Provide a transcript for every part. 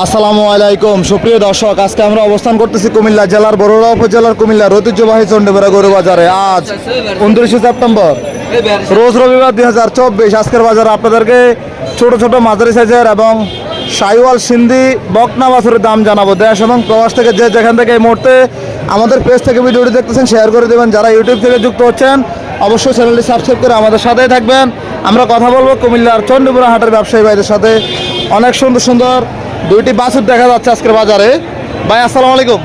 আসসালামু আলাইকুম। সুপ্রিয় দর্শক, আজকে আমরা অবস্থান করতেছি কুমিল্লা জেলার বড়ুড়া উপজেলার কুমিল্লার ঐতিহ্যবাহী চণ্ডীপুরা গরু বাজারে। আজ উনত্রিশে সেপ্টেম্বর, রোজ রবিবার দুই হাজার চব্বিশ। আজকের বাজারে আপনাদেরকে ছোট ছোট মাঝারি সাইজের এবং সাইওয়াল সিন্ধি বকনা দাম জানাব। দেশ এবং প্রবাস থেকে যে যেখান থেকে এই মুহূর্তে আমাদের পেজ থেকে ভিডিওটি দেখতেছেন শেয়ার করে দেবেন। যারা ইউটিউব থেকে যুক্ত হচ্ছেন, অবশ্যই চ্যানেলটি সাবস্ক্রাইব করে আমাদের সাথেই থাকবেন। আমরা কথা বলব কুমিল্লার চণ্ডীপুরা হাটের ব্যবসায়ী ভাইদের সাথে। অনেক সুন্দর সুন্দর দুইটি বাছুর দেখা যাচ্ছে আজকের বাজারে। ভাই, আসসালামু আলাইকুম।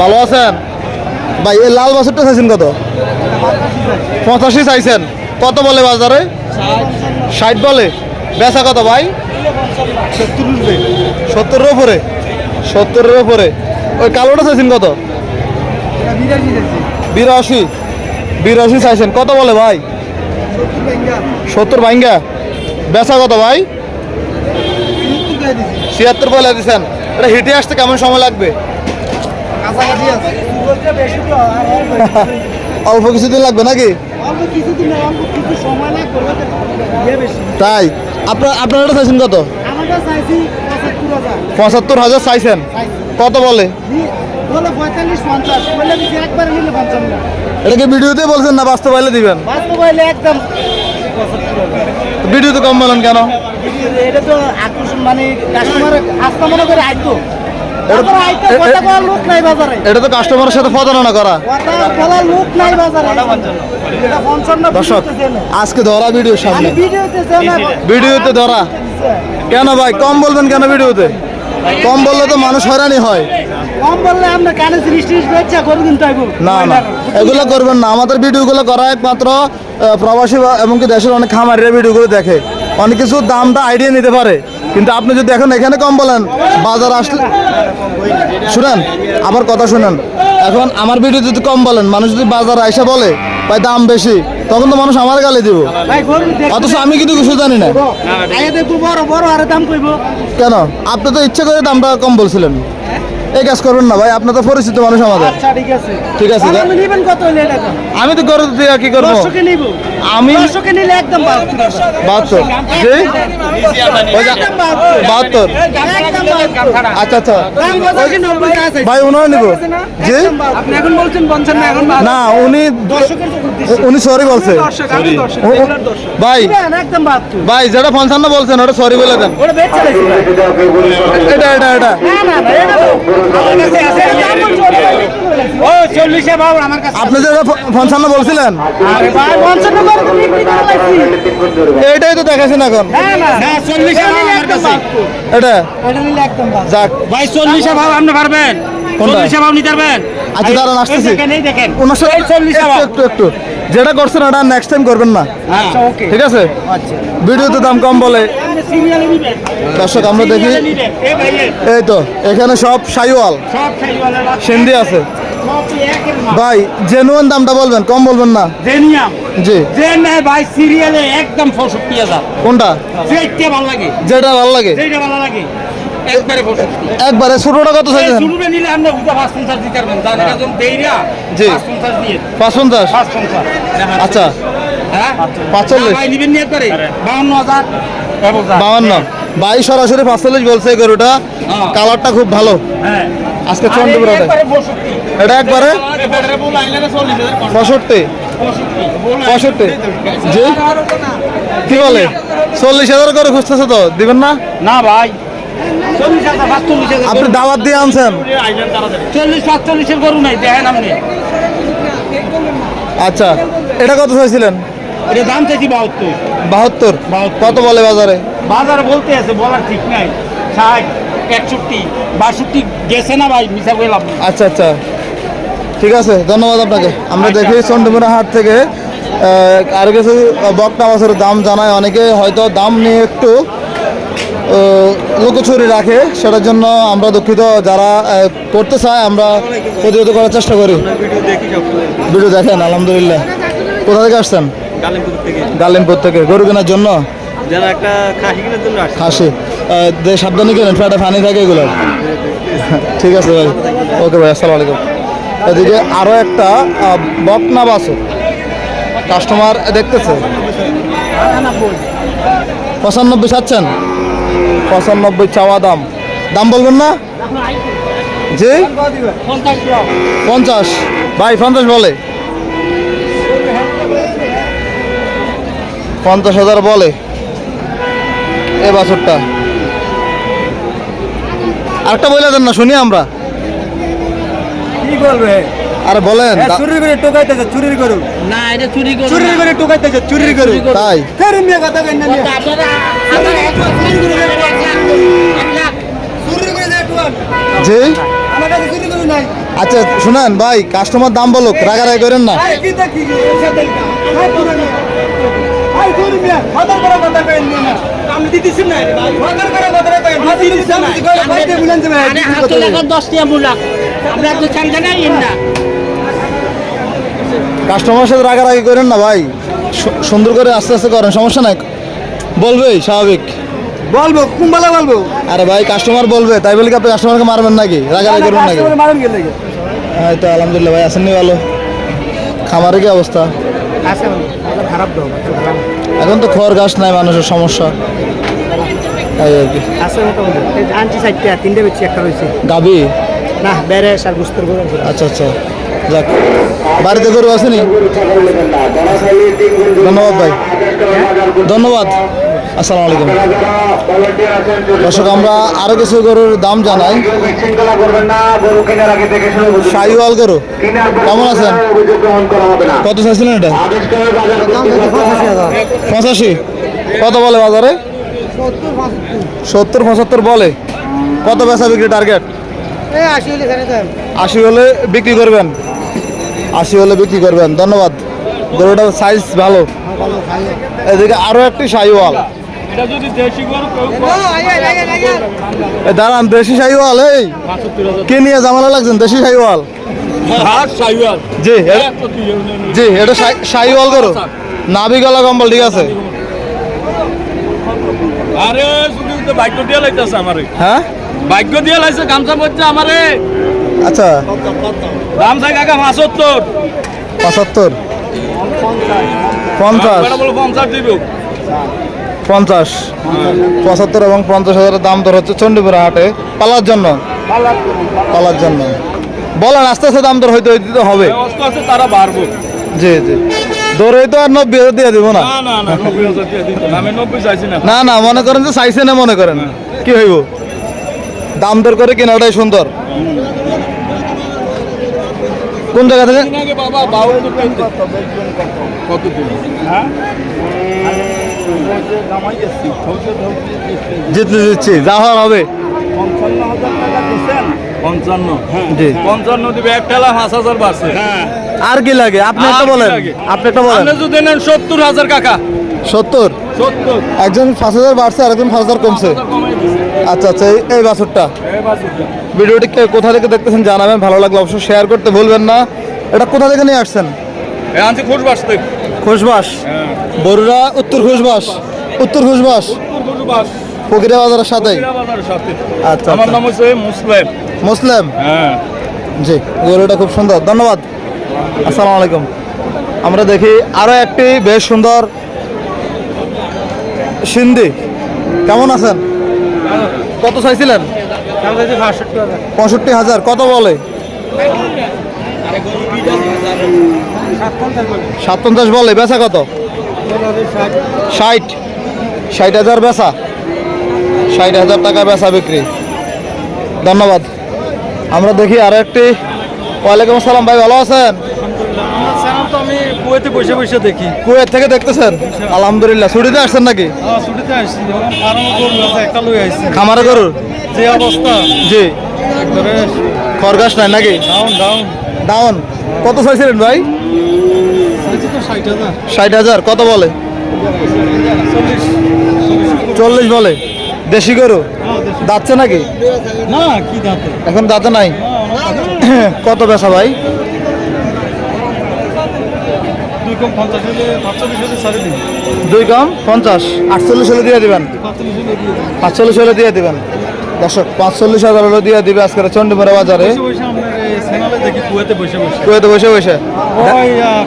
ভালো আছেন? ভাই, এই লাল বাছুরটা চাইছেন কত? পঁচাশি চাইছেন। কত বলে বাজারে? ষাট বলে। বেচা কত ভাই? সত্তরের উপরে। সত্তরের উপরে। ওই কালোটা চাইছেন কত? বিরাশি। বিরাশি চাইছেন। কত বলে ভাই? সত্তর ভাইঙ্গা। বেচা কত ভাই? ছিয়াত্তর বলে দিচ্ছেন এটা হেঁটে আসতে কেমন সময় লাগবে? অল্প কিছুদিন লাগবে নাকি? তাই? আপনার আপনার চাইছেন কত? পঁচাত্তর হাজার। চাইছেন? কত বলে? এটা কি ভিডিওতে বলছেন না বাস্তব আইলে দিবেন একদম ভিডিওতে কম বলেন কেন? এটা তো আকর্ষণ মানে কাস্টমার আস্থা মনে করে আইতো। এটা- তো কাস্টমারের সাথে প্রতারণা করা। দর্শক আজকে ধরা ভিডিও সামনে। ভিডিওতে ধরা। কেন ভাই? কম বলবেন কেন ভিডিওতে? কম বললে তো মানুষ হয়রানি হয়। কম বললে আমরা কানে জিনিস টিনিস বেচা করে কিন্তু না না এগুলো করবেন না। আমাদের ভিডিওগুলো করা একমাত্র প্রবাসী বা এমনকি দেশের অনেক খামারিরা ভিডিওগুলো দেখে। অনেক কিছু দামটা আইডিয়া নিতে পারে। কিন্তু আপনি যদি এখন এখানে কম বলেন বাজার আসলে শুনেন আবার কথা শুনেন। এখন আমার ভিডিও যদি কম বলেন মানুষ যদি বাজার আইসা বলে ভাই দাম বেশি তখন তো মানুষ আমার গালে দিব। অথচ আমি কিন্তু কিছু জানি না। আইয়া দেখব বড় বড় আরে দাম কইবো। কেন? আপনি তো ইচ্ছে করে দামটা কম বলছিলেন। এই কাজ করবেন না ভাই আপনার তো পরিচিত মানুষ আমাদের। আচ্ছা ঠিক আছে। ঠিক আছে, কত আমি তো গরু দিয়ে কি করব? আমি নিলে একদম বাহাত্তর বাহাত্তর। জি। আচ্ছা আচ্ছা? ভাই ওনারা নিব। জি? আপনি এখন বলছেন পঞ্চান্ন এখন না উনি। উনি সরি বলছে। ভাই। ভাই যেটা পঞ্চান্ন বলছেন ওটা সরি বলে দেন। এটা এটা এটা আপনি যেটা পঞ্চান্ন বলছিলেন। এটাই তো দেখাছেন এখন এটা। যাক ভাই চল্লিশে ভাব আপনি পারবেন? চল্লিশে ভাব নিতে পারবেন। আচ্ছা দাঁড়ান আসতেছি। একটু একটু যেটা করছেন ওটা নেক্সট টাইম করবেন না। আচ্ছা, ঠিক আছে? আচ্ছা। ভিডিওতে দাম কম বলে। দর্শক আমরা দেখি। এই তো এখানে সব সাইওয়াল। সব সিন্ধি আছে। ভাই জেনুয়ান দামটা বলবেন কম বলবেন না। জেনিয়াম জি। যে ভাই সিরিয়ালে একদম পঁয়ষট্টি হাজার। কোনটা? যেটা ভালো লাগে। যেটা ভালো লাগে। যেটা ভালো লাগে। একবারে পঁয়ষট্টি একবারে ছোটটা কত চাইছেন নিলে আপনি উঠে পাঁচ পঞ্চাশ দিতে পারবেন। যার একজন দেইরা জি। পাঁচ পঞ্চাশ দিয়ে পাঁচ পঞ্চাশ পাঁচ পঞ্চাশ আচ্ছা। হ্যাঁ? পাঁচচল্লিশ। নিবেন নিয়ে বাউন্ন হাজার। বাউন্ন ভাই সরাসরি পাঁচচল্লিশ বলছে গরুটা। হ্যাঁ। কালারটা খুব ভালো। হ্যাঁ। আজকে চন্ডীপুরাটা এটা একবারে? পঁয়ষট্টি। পঁয়ষট্টি। জি। কি বলে? চল্লিশ হাজার করে খুঁজতেছে তো। দিবেন না? না ভাই। আপনি দাওয়াত দিয়ে আনছেন? চল্লিশ পাঁচচল্লিশের গরু নাই দেখেন আপনি। আচ্ছা এটা কত চাইছিলেন? এটা দাম চাইছি বাহাত্তর। বাহাত্তর? কত বলে বাজারে? বাজারে বলতে আছে বলার ঠিক নাই। ষাট একষট্টি বাষট্টি গেছে না ভাই মিশা করে লাভ আচ্ছা আচ্ছা। ঠিক আছে ধন্যবাদ আপনাকে। আমরা দেখি চন্ডীমুড়া হাট থেকে আরও কিছু বকটা মাছের দাম জানায়। অনেকে হয়তো দাম নিয়ে একটু লুকোচুরি রাখে সেটার জন্য আমরা দুঃখিত। যারা করতে চায় আমরা প্রতিরোধ করার চেষ্টা করি। ভিডিও দেখেন আলহামদুলিল্লাহ। কোথা থেকে আসছেন? গালিমপুর থেকে। গরু কেনার জন্য? খাসি সাবধানে কেনেন ফ্যাটে পানি থাকে এগুলো। ঠিক আছে ভাই। ওকে ভাই আসসালামু আলাইকুম। এদিকে আরও একটা বকনা বাসু কাস্টমার দেখতেছে। পঁচানব্বই চাচ্ছেন পঁচানব্বই চাওয়া দাম। দাম বলবেন না? জি? পঞ্চাশ। ভাই, পঞ্চাশ বলে। পঞ্চাশ হাজার বলে। এ বছরটা। আরেকটা বলে দেন না, শুনি আমরা। কি বলবে? আরে বলেন চুরি করে টোকাইতেছে চুরি করু না এটা চুরি করে চুরি করে টোকাইতেছে চুরি করু তাই? ফের মিয়া কথা কই না মিয়া চুরি করে জি? আমার কাছে চুরি করু নাই। আচ্ছা শুনেন ভাই কাস্টমার দাম বলুক রাগারাগি করেন না। আমরা তো চালতে নাই না কাস্টমার সাথে রাগারাগি করেন না ভাই। সুন্দর করে আস্তে আস্তে করেন সমস্যা নাই। বলবেই স্বাভাবিক। বলব কুম্বালা বলব? আরে ভাই কাস্টমার বলবে তাই বলে কি আপনি কাস্টমারকে মারবেন নাকি? রাগারাগি করবেন নাকি? হ্যাঁ তো আলহামদুলিল্লাহ ভাই আসেননি ভালো। খামারে কি অবস্থা? খারাপ এখন তো খড় গাছ নাই মানুষের সমস্যা। গাবি? না বেড়ে আচ্ছা আচ্ছা। যাক বাড়িতে গরু আসেনি ধন্যবাদ ভাই। ধন্যবাদ। আসসালামু আলাইকুম। দর্শক আমরা আরও কিছু গরুর দাম জানাই। শাহিওয়াল গরু কেমন আছেন? কত চাইছিলেন এটা? পঁচাশি। কত বলে বাজারে? সত্তর পঁচাত্তর বলে। কত বেচা বিক্রি টার্গেট? আশি হলে বিক্রি করবেন। আশি হলে বিক্রি করবেন ধন্যবাদ। গরুটার সাইজ ভালো। এদিকে আরও একটি শাহিওয়াল এ দাঁড়ান দেশি শাহিওয়াল এই। কে নিয়ে জামালা লাগছেন দেশি শাহিওয়াল সাইওয়াল। জি জি এটা শাহি- শাহিওয়াল গরু। নাভি গলা কম্বল ঠিক আছে? আরে ভাগ্য দিয়ে লাইতেছে আমারে। হ্যাঁ? ভাগ্য দিয়ে লাইছে গামছা পড়ছে আমারে। আচ্ছা। দাম চাই কাকা মাসত্তর পঁচাত্তর। পঞ্চাশ। পঞ্চাশ দিব। পঞ্চাশ। পঁচাত্তর এবং পঞ্চাশ হাজারের দাম দর হচ্ছে চণ্ডীপুরা হাটে। পালার জন্য। পালার জন্য। বলেন আস্তে আস্তে দাম দর হয়তো দিতে হবে। তারা বাড়বো। জি জি। দরে তো আর নব্বই হাজার দিয়ে দিব না? না না মনে করেন যে চাইছে না মনে করেন। কি হইব? দাম দর করে কেনাটাই সুন্দর। কোন জায়গা থেকে? জিততে দিচ্ছি যা হওয়ার হবে। পঞ্চান্ন হাজার টাকা দিচ্ছেন। পঞ্চান্ন জি পঞ্চান্ন দিবে এক ঠেলা পাঁচ হাজার বাড়ছে আর কি লাগে? আপনি একটা বলেন। আপনি একটা বলেন যদি নেন সত্তর হাজার কাকা। সত্তর? একজন পাঁচ হাজার বাড়ছে আর একজন পাঁচ হাজার কমছে আচ্ছা আচ্ছা এই- বাছরটা। ভিডিওটি কোথা থেকে দেখতেছেন জানাবেন ভালো লাগলে অবশ্যই শেয়ার করতে ভুলবেন না। এটা কোথা থেকে নিয়ে আসছেন? আনছি খুশ বাসতে খুশবাস? হ্যাঁ। বরুড়া উত্তর খুশবাস। উত্তর খুশবাস? ফকিরা বাজারের সাথে। আচ্ছা আমার আচ্ছা। নাম হচ্ছে মুসলিম। মুসলিম? হ্যাঁ। জি গরুটা খুব সুন্দর। ধন্যবাদ। আসসালামু আলাইকুম। আমরা দেখি আরও একটি বেশ সুন্দর সিন্ধি, কেমন আছেন? কত চাইছিলেন? পঁয়ষট্টি হাজার, কত বলে? সাত পঞ্চাশ বলে, বেচা কত? ষাট। ষাট হাজার বেচা। ষাট হাজার টাকা বেচা বিক্রি। ধন্যবাদ। আমরা দেখি আরও একটি ওয়ালাইকুম আসসালাম ভাই, ভালো আছেন? কুয়েতে বসে বসে দেখি। কুয়েত থেকে দেখতেছেন? আলহামদুলিল্লাহ। ছুটিতে আসছেন নাকি? ছুটিতে আসছি। একটা লই খামারে যে অবস্থা। জি। খরগাছ নাই নাকি? Down down. ডাউন। কত চাইছিলেন ভাই? ষাট হাজার। কত বলে? চল্লিশ। বলে। দেশি গরু? দাচ্ছে নাকি? না কি দাঁতে? এখন দাঁতে নাই? কত বেচা ভাই? দুই কম পঞ্চাশ হলে পাঁচচল্লিশ হলে সাড়ে দিন দুই কম পঞ্চাশ। আটচল্লিশ হলে দিয়ে দিবেন? পাঁচচল্লিশ হলে দিয়ে দিবেন। দর্শক পাঁচচল্লিশ হাজার হলে দিয়ে দিবে আজকের চণ্ডীপুরা বাজারে। কুয়েতে বসে বসে।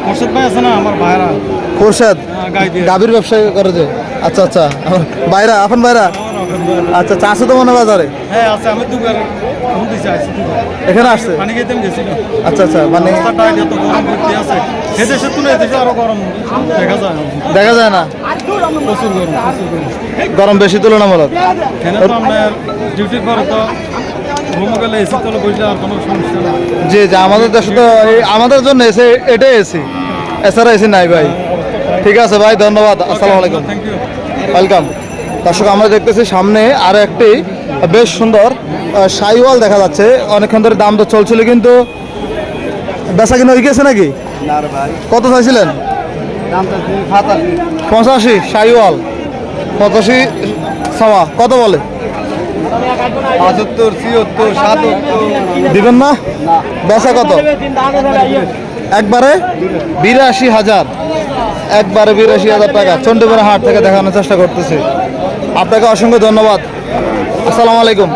খরশেদ ভাই আছে না আমার ভাইরা। খোরশেদ? গাভীর ব্যবসা করে যে। আচ্ছা আচ্ছা। বাইরা আপন বাইরা আচ্ছা আচ্ছা আছে তো মনে বাজারে? হ্যাঁ আছে আমি এখানে আসছে? পানি খেতে গেছিল আচ্ছা আচ্ছা মানে এত গরম করতে আছে। এদেশে তুলে এদেশে আরও গরম দেখা যায় দেখা যায় না? প্রচুর গরম প্রচুর গরম। গরম বেশি তুলনামূলক। এখানে তো আপনার ডিউটির পরে তো জি জি আমাদের দেশে তো আমাদের জন্য এসে এটাই এসি। এছাড়া এসি নাই ভাই। ঠিক আছে ভাই ধন্যবাদ। আসসালামু আলাইকুম। থ্যাংক ইউ ওয়েলকাম দর্শক আমরা দেখতেছি সামনে আরও একটি বেশ সুন্দর সাইওয়াল দেখা যাচ্ছে। অনেকক্ষণ ধরে দাম তো চলছিল কিন্তু বেচা কিনা হয়ে গেছে নাকি? কত চাইছিলেন? পঁচাশি সাইওয়াল। পঁচাশি সাওয়া কত বলে? পঁচাত্তর ছিয়াত্তর সাতাত্তর। দিবেন না? বেচা কত? একবারে? বিরাশি হাজার। একবারে বিরাশি হাজার টাকা। চন্ডীপুর হাট থেকে দেখানোর চেষ্টা করতেছি। আপনাকে অসংখ্য ধন্যবাদ। আসসালামু আলাইকুম।